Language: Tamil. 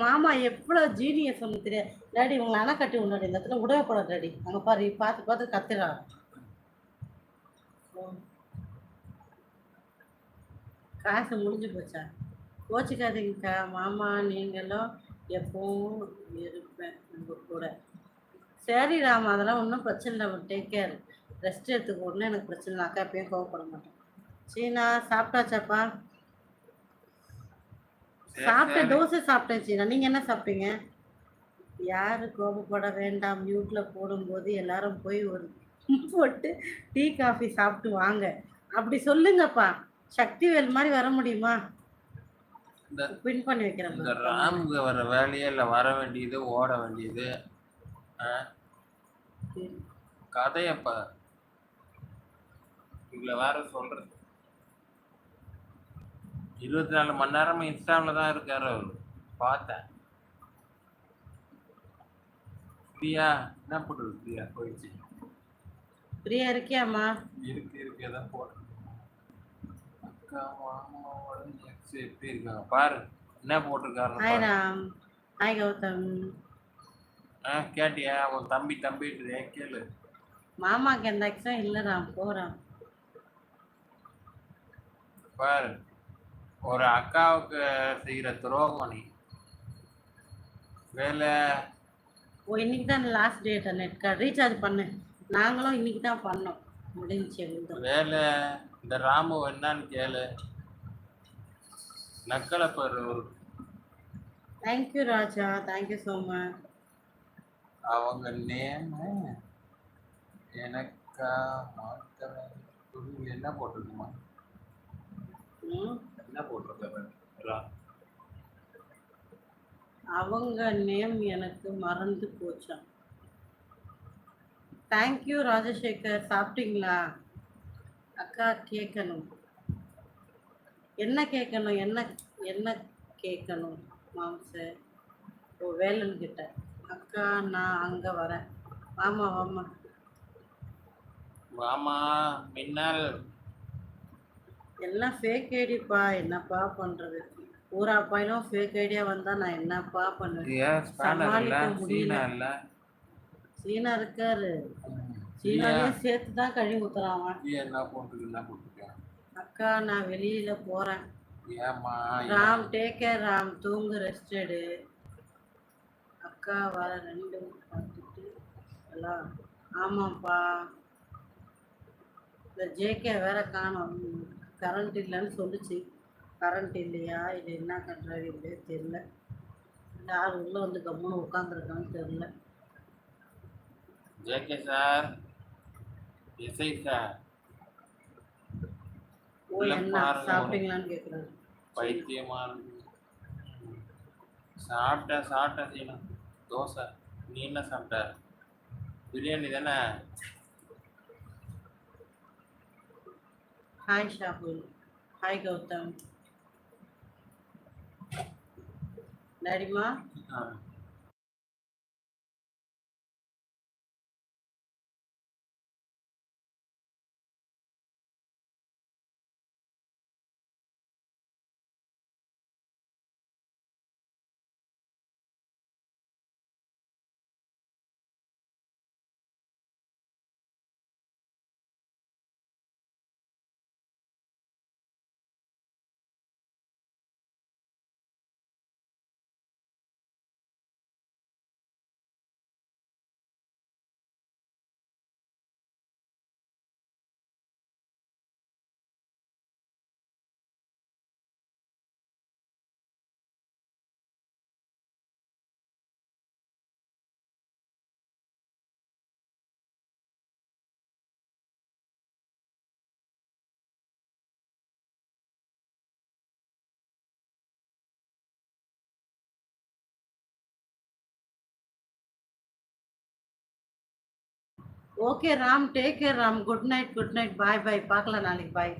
மாமா எவ்வளோ ஜீனியஸ் ஒன்று தெரியாது டாடி உங்களை அணை கட்டி உன்னாடி இந்த இடத்துல உடவே போட டாடி. அங்கே பாரு பார்த்து பார்த்து கத்துறான் காசு முடிஞ்சு போச்சா? கோச்சிக்காதீங்கக்கா. மாமா நீங்களும் எப்பவும் இருப்பேன் உங்கள் கூட. சரி ராமா அதெல்லாம் ஒன்றும் பிரச்சனை இல்லை. டேக் கேர் ரெஸ்ட் எடுத்துக்க. எனக்கு பிரச்சனை அக்கா எப்பயும் கோவப்பட மாட்டேன். சீனா சாப்பிட்டாச்சாப்பா? சாப்பிட்டேன். தோசை சாப்பிட்டேன் சீனா. நீங்கள் என்ன சாப்பிட்டீங்க? யாரு கோபப்பட வேண்டாம். மியூட்ல போடும்போது எல்லாரும் போய் ஒரு போட்டு டீ காஃபி சாப்பிட்டு வாங்க. அப்படி சொல்லுங்கப்பா. சக்திவேல் மாதிரி வர முடியுமா? பின் பண்ணி வைக்கிறேன். இந்த. ராமுக்கு வர வேலையே இல்லை. வர வேண்டியது ஓட வேண்டியது? கதையப்ப. இதுல வேற சொல்றது. இருபத்தி நாலு மணி நேரமும் இன்ஸ்டாவில் தான் இருக்காரு அவரு. பார்த்தேன். பிரியா என்ன பண்ணுறது பிரியா? போயிடுச்சு. பிரியா இருக்கியாம்மா? இருக்கு இருக்கு. ஏதாவது போட்டு அக்கா மாமாவோட எக்ஸ் எப்படி இருக்காங்க? பாரு. என்ன போட்டிருக்காருன்னு ஹாய். ராம் ஹாய் கௌதம். ஆ கேட்டியா? அவன் தம்பி தம்பிட்டு கேளு. மாமாக்கு எந்த எக்ஸும் இல்லை ராம் போகிறான் பாரு. ஒரு அக்காவுக்கு செய்யற துரோகம் நீ. வேலை. ஓ இன்னைக்கு தான் last date net card recharge பண்ணு. நாங்களும் இன்னைக்கு தான் பண்ணோம். முடிஞ்சு வேலை. இந்த ராமு என்னன்னு கேளு. நக்கலை பாரு ஒரு. Thank you Raja. Thank you so much அவங்க நேம் எனக்கா மாத்த என்ன போட்டிருக்குமா? ம்? என்ன போட்டிருக்க அவங்க நேம் எனக்கு மறந்து போச்சாம் தேங்க்யூ ராஜசேகர். சாப்பிட்டீங்களா? அக்கா கேட்கணும். என்ன கேட்கணும்? என்ன என்ன கேட்கணும் மாம்ச ஓ வேலன் கிட்ட. அக்கா நான் அங்கே வரேன். வாமா வாமா. வாமா மின்னல். எல்லாம் ஃபேக் ஐடிப்பா என்னப்பா பண்ணுறது ஊரா பாயிலும் ஃபேக் ஐடியா வந்தால் நான் என்னப்பா பண்ணுவேன் சமாளிக்க முடியல. சீனா இருக்காரு. சீனாலையும் சேர்த்து தான் கழுவி ஊத்துறான். அவன் அக்கா நான் வெளியில போறேன். Ram take care Ram. தூங்கு ரெஸ்ட் எடு. அக்கா வர ரெண்டு பார்த்துட்டு ஆமாப்பா இந்த ஜேகே வேற காணோம். கரண்ட் இல்லைன்னு சொல்லுச்சு. கரண்ட் இல்லையா? இது என்ன கண்றாவி இல்லையே? தெரில யார் உள்ள வந்து கம்முன்னு உட்காந்துருக்கான்னு தெரில ஜேகே சார் எஸ்ஐ சார் ஓ என்ன. சாப்பிட்டீங்களான்னு கேட்குறாரு பைத்தியமா இருக்கு. சாப்பிட்டேன் சாப்பிட்டேன் சீனா தோசை. நீ என்ன சாப்பிட்ட? பிரியாணி தானே? Hi Shahul hi Gautham டாடிமா okay Ram take care Ram good night good night bye bye பார்க்கலாம் நாளைக்கு. பாய்